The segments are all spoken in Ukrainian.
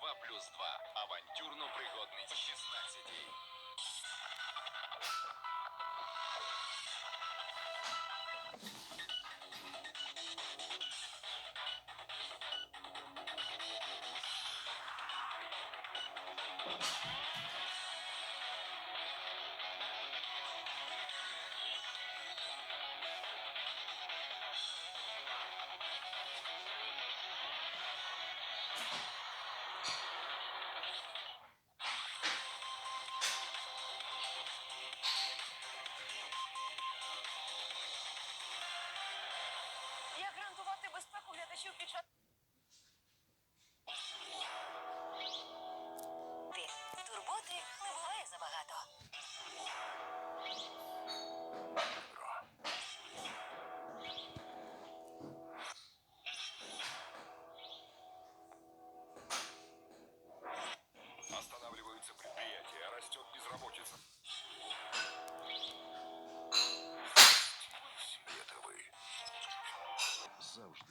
2 плюс 2. Авантюрно-пригодний. 16. Як Asiu, wieczorem.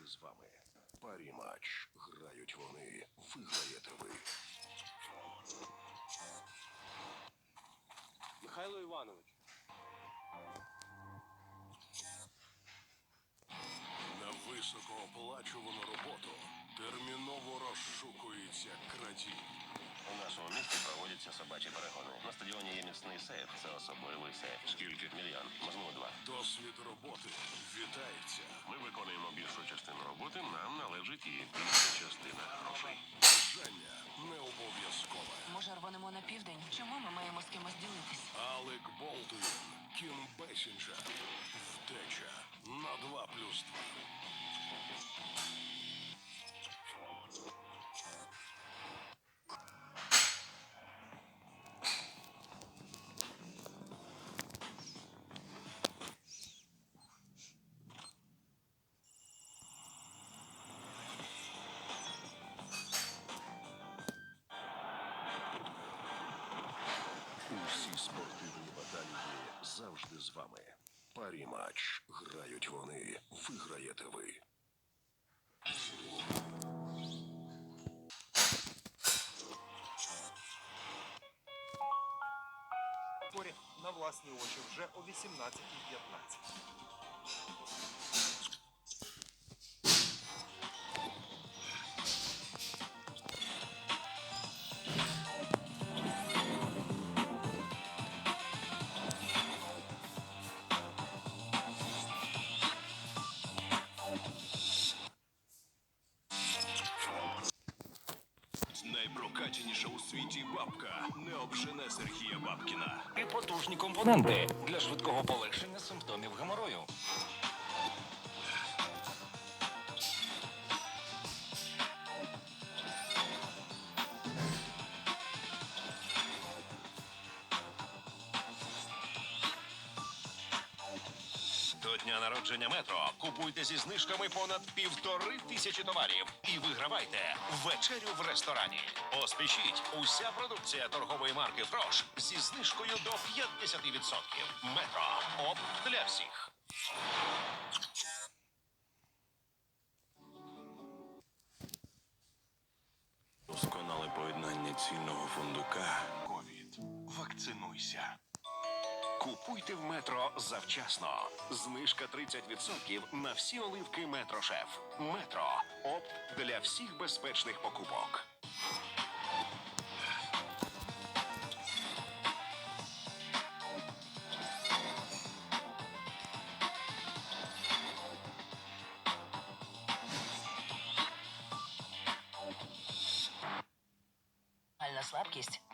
З вами. Парі матч. Грають вони. Виграєте ви. Михайло Іванович. На високооплачувану роботу терміново розшукується крадій. У нашому місті проводяться собачі перегони. На стадіоні сейф. Це особливий сейф. Скільки? Мільйон, можливо, два. Досвід роботи вітається. Ми виконуємо більшу частину роботи. Нам належить і більша частина грошей. Бажання не обов'язкове. Може, рванемо на південь? Чому ми маємо з кимось ділитись? Алек Болдуін, Кім Бесінджер. Втеча на 2 плюс 2. Спортивні баталії завжди з вами. Парі матч. Грають вони. Виграєте ви. Поряд на власні очі вже о 18.15. світі бабка не обжене Сергія Бабкіна. і потужні компоненти для швидкого полегшення симптомів геморою. Дня народження метро купуйте зі знижками понад півтори тисячі товарів і вигравайте вечерю в ресторані. Поспішіть, уся продукція торгової марки Фрош зі знижкою до 50%. Метро оп для всіх. Досконале поєднання цінного фундука. Ковід. Вакцинуйся. Купуйте в метро завчасно. Знижка 30% на всі оливки Метрошеф. Метро опт для всіх безпечних покупок. Слабкість.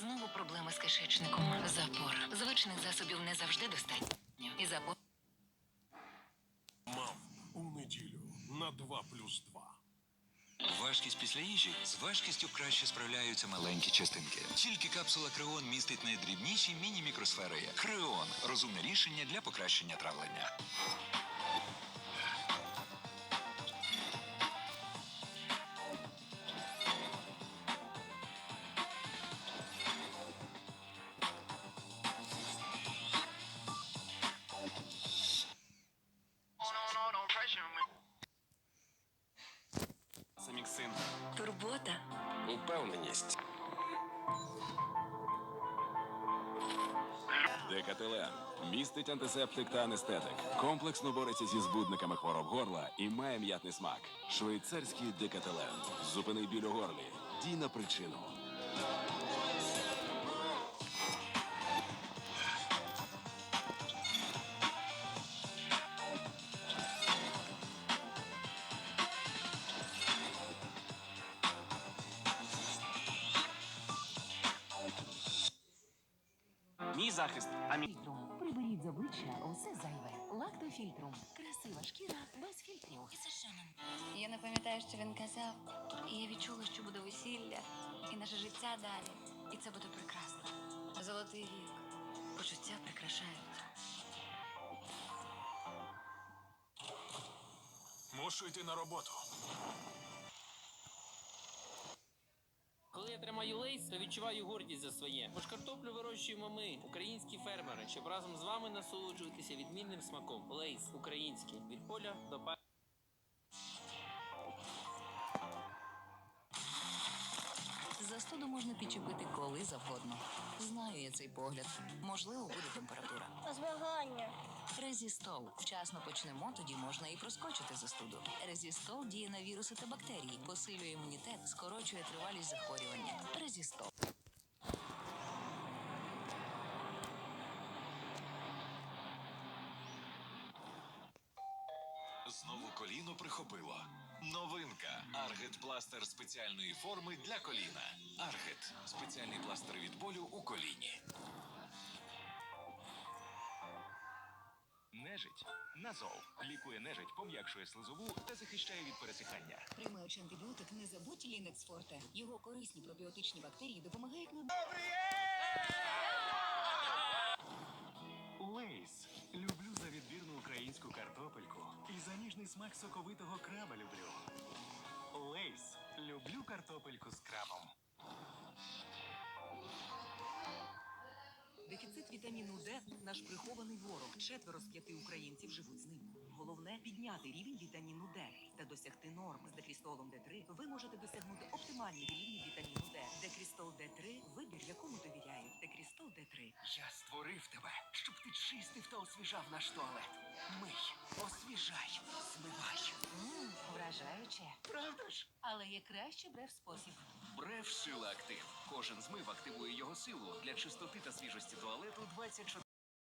Знову проблеми з кишечником. Запор. Звичних засобів не завжди достатньо. І запор. Мав у неділю на 2 плюс 2. Важкість після їжі з важкістю краще справляються маленькі частинки. Тільки капсула Креон містить найдрібніші міні-мікросфери. Креон розумне рішення для покращення травлення. Упевненість. Декателен містить антисептик та анестетик. Комплексно бореться зі збудниками хвороб горла і має м'ятний смак. Швейцарський декателен. Зупини біль у горлі. Дій на причину. Мій захист. А мій... Приберіть з обличчя усе зайве. Лактофільтрум. Красива шкіра без фільтрів. Я не пам'ятаю, що він казав. І я відчула, що буде весілля, і наше життя далі. І це буде прекрасно. Золотий вік. Почуття прикрашають. Мушу йти на роботу. Коли я тримаю лейс, то відчуваю гордість за своє. Бо ж картоплю вирощуємо ми, українські фермери, щоб разом з вами насолоджуватися відмінним смаком. Лейс український від поля до па. Застуду можна підчепити коли завгодно. Знаю я цей погляд. Можливо, буде температура. Змагання. Резістол. Вчасно почнемо, тоді можна і проскочити застуду. Резістол діє на віруси та бактерії, посилює імунітет, скорочує тривалість захворювання. Резістол. Знову коліно прихопило. Новинка. Аргет пластир спеціальної форми для коліна. Аргет спеціальний пластир від болю у коліні. Нежить. Назол. Лікує нежить, пом'якшує слизову та захищає від пересихання. Приймаючи антибіотик, не забудь Лінекс Форте. Його корисні пробіотичні бактерії допомагають не Лейс. Люблю за відбірну українську картопельку. І за ніжний смак соковитого краба люблю. Лейс. Люблю картопельку з крабом. Дефіцит вітаміну Д – наш прихований ворог. Четверо з п'яти українців живуть з ним. Головне підняти рівень вітаміну Д та досягти норм. З декрістолом Д3 ви можете досягнути оптимальний рівень вітаміну Д. Декрістол Д3 – вибір, Я створив тебе, щоб ти чистив та освіжав наш туалет. Мий, освіжай, змивай. Мм, вражаюче. Правда ж? Але є краще брев спосіб. Брев Сила Актив. Кожен змив активує його силу для чистоти та свіжості туалету 24